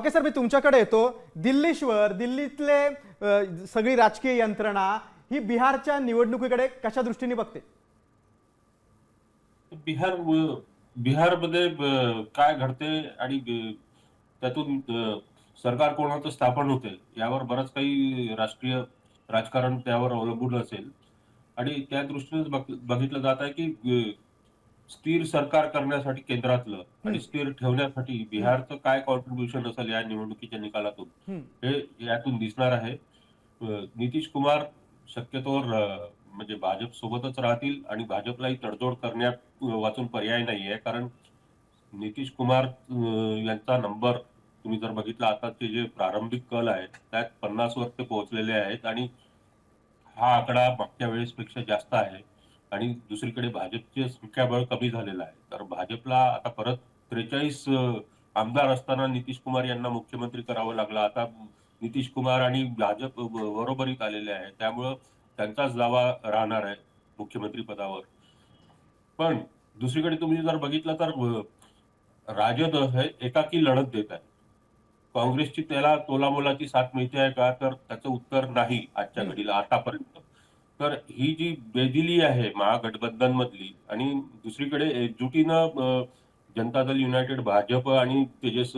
Okay sir मी तुमच्याकडे येतो. दिल्लीश्वर दिल्लीतले सगळी राजकीय यंत्रणा ही बिहारच्या निवडणुकीकडे कशा दृष्टीने बघते? बिहार बिहारमध्ये काय घडते आणि त्यातून सरकार कोणाचं स्थापन होते यावर बरंच काही राष्ट्रीय राजकारण त्यावर अवलंबून असेल. आणि त्या दृष्टीनेच बघितलं जात आहे की स्थिर सरकार करण्यासाठी केंद्रातलं आणि स्थिर ठेवण्यासाठी बिहारचं काय कॉन्ट्रीब्युशन असेल या निवडणुकीच्या निकालातून. हे यातून दिसणार आहे. नितीश कुमार शक्यतोवर म्हणजे भाजप सोबतच राहतील आणि भाजपलाही तडजोड करण्यात वाचून पर्याय नाहीये. कारण नितीश कुमार यांचा नंबर तुम्ही जर बघितला आताचे जे प्रारंभिक कल आहेत त्यात पन्नास वर ते पोहोचलेले आहेत आणि हा आकडा मागच्या वेळेसपेक्षा जास्त आहे. आणि दुसरीकडे भाजपचे संख्याबळ कमी झालेलं आहे. तर भाजपला आता परत त्रेचाळीस आमदार असताना नितीश कुमार यांना मुख्यमंत्री करावं लागलं. आता नितीश कुमार आणि भाजप बरोबरीत आलेले आहे त्यामुळं त्यांचाच दावा राहणार आहे मुख्यमंत्री पदावर. पण दुसरीकडे तुम्ही जर बघितलं तर राजद हे एकाकी लढत देत आहे. काँग्रेसची त्याला तोलामोलाची साथ मिळते आहे का? तर त्याचं उत्तर नाही आजच्या घडीला. आतापर्यंत तर ही जी बेदिली आहे महागठबंधन मधली आणि दुसरीकडे एकजुटीनं जनता दल युनायटेड भाजप आणि तेजस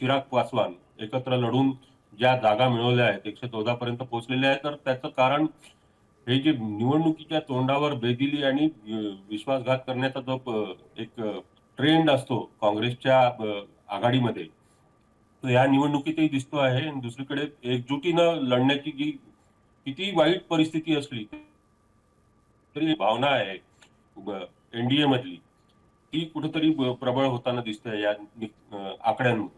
चिराग पासवान एकत्र लढून ज्या जागा मिळवल्या आहेत एकशे चौदा पर्यंत पोहोचलेल्या आहेत तर त्याचं कारण हे जे निवडणुकीच्या तोंडावर बेदिली आणि विश्वासघात करण्याचा जो एक ट्रेंड असतो काँग्रेसच्या आघाडीमध्ये तो या निवडणुकीतही दिसतो आहे. आणि दुसरीकडे एकजुटीनं लढण्याची जी किती वाईट परिस्थिती असली तरी भावना आहे एनडीए मधली. ती कुठेतरी प्रबळ होताना दिसते या आकड्यांमधून.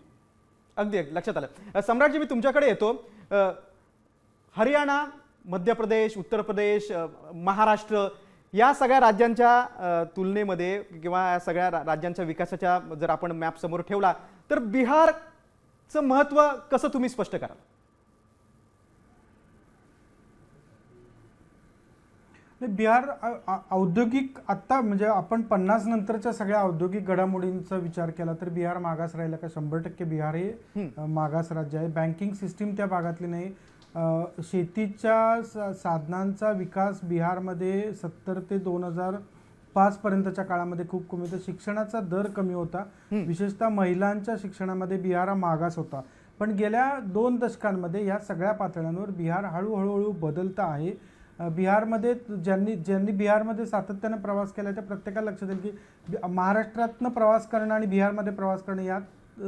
अगदी लक्षात आलं. सम्राटजी मी तुमच्याकडे येतो. हरियाणा मध्य प्रदेश उत्तर प्रदेश महाराष्ट्र या सगळ्या राज्यांच्या तुलनेमध्ये किंवा या सगळ्या राज्यांच्या विकासाच्या जर आपण मॅप समोर ठेवला तर बिहारचं महत्त्व कसं तुम्ही स्पष्ट कराल? नाही, बिहार औद्योगिक आत्ता म्हणजे आपण पन्नास नंतरच्या सगळ्या औद्योगिक घडामोडींचा विचार केला तर बिहार मागास राहिला का? शंभर टक्के बिहार हे मागास राज्य आहे. बँकिंग सिस्टीम त्या भागातली नाही. शेतीच्या साधनांचा विकास बिहारमध्ये सत्तर ते दोन हजार पाच पर्यंतच्या काळामध्ये खूप कमी होता. शिक्षणाचा दर कमी होता. विशेषतः महिलांच्या शिक्षणामध्ये बिहार हा मागास होता. पण गेल्या दोन दशकांमध्ये या सगळ्या पातळ्यांवर बिहार हळूहळू बदलतं आहे. बिहारमध्ये ज्यांनी ज्यांनी बिहारमध्ये सातत्यानं प्रवास केला त्या प्रत्येकाला लक्षात येईल की महाराष्ट्रातनं प्रवास करणं आणि बिहारमध्ये प्रवास करणं यात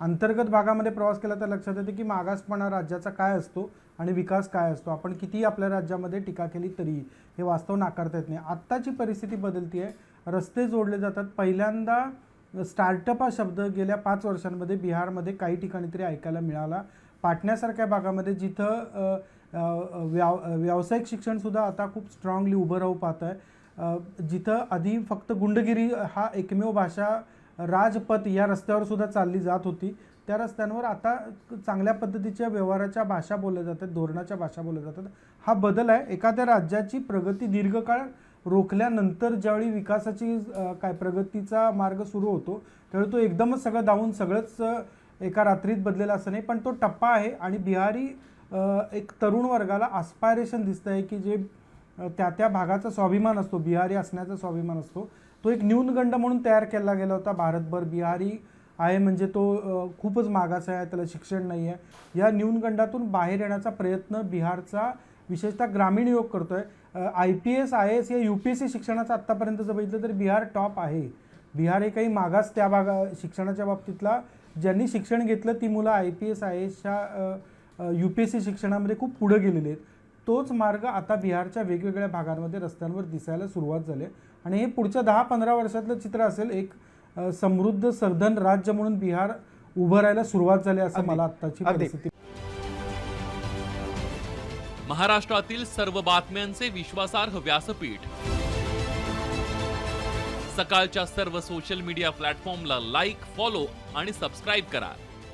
अंतर्गत भागामध्ये प्रवास केला तर लक्षात येते की मागासपणा राज्याचा काय असतो आणि विकास काय असतो. आपण कितीही आपल्या राज्यामध्ये टीका केली तरी हे वास्तव नाकारता येत नाही. आत्ताची परिस्थिती बदलती आहे रस्ते जोडले जातात. पहिल्यांदा स्टार्टअप हा शब्द गेल्या पाच वर्षांमध्ये बिहारमध्ये काही ठिकाणी तरी ऐकायला मिळाला. पाटण्यासारख्या भागामध्ये जिथं व्याव व्यावसायिक शिक्षणसुद्धा आता खूप स्ट्रॉंगली उभं राहू पाहत आहे जिथं आधी फक्त गुंडगिरी हा एकमेव भाषा राजपथ या रस्त्यावर सुद्धा चालली जात होती. त्या रस्त्यांवर आता चांगल्या पद्धतीच्या व्यवहाराच्या भाषा बोलल्या जातात धोरणाच्या भाषा बोलल्या जातात. हा बदल आहे. एखाद्या राज्याची प्रगती दीर्घकाळ रोखल्यानंतर ज्यावेळी विकासाची काय प्रगतीचा मार्ग सुरू होतो त्यावेळी तो एकदमच सगळं धावून सगळंच एका रात्रीत बदलेला असं नाही पण तो टप्पा आहे. आणि बिहारी एक तरुण वर्गाला आस्पायरेशन दिसतं आहे की जे त्या त्या भागाचा स्वाभिमान असतो बिहारी असण्याचा स्वाभिमान असतो. तो एक न्यूनगंड म्हणून तयार केला गेला होता भारतभर. बिहारी आहे म्हणजे तो खूपच मागास आहे त्याला शिक्षण नाही आहे या न्यूनगंडातून बाहेर येण्याचा प्रयत्न बिहारचा विशेषतः ग्रामीण युवक आहे I P S I S या यू पी एस सी शिक्षणाचं आत्तापर्यंत जर बघितलं तर बिहार टॉप आहे. बिहार हे काही मागास त्या भागा शिक्षणाच्या बाबतीतला ज्यांनी शिक्षण घेतलं ती मुलं आय पी एस आय एसच्या यू पी एस सी शिक्षणामध्ये खूप पुढे गेलेले आहेत तोच मार्ग आता बिहारच्या वेगवेगळ्या भागांमध्ये रस्त्यांवर दिसायला सुरुवात झाली. आणि हे पुढच्या दहा पंधरा वर्षातलं चित्र असेल एक समृद्ध सर्धन राज्य म्हणून बिहार उभं राहायला सुरुवात झाली असं. मला आत्ताची. परिस्थिती महाराष्ट्रातील सर्व बातम्यांचे विश्वासार्ह व्यासपीठ सकाळच्या सर्व सोशल मीडिया प्लॅटफॉर्मला लाईक फॉलो आणि सबस्क्राईब करा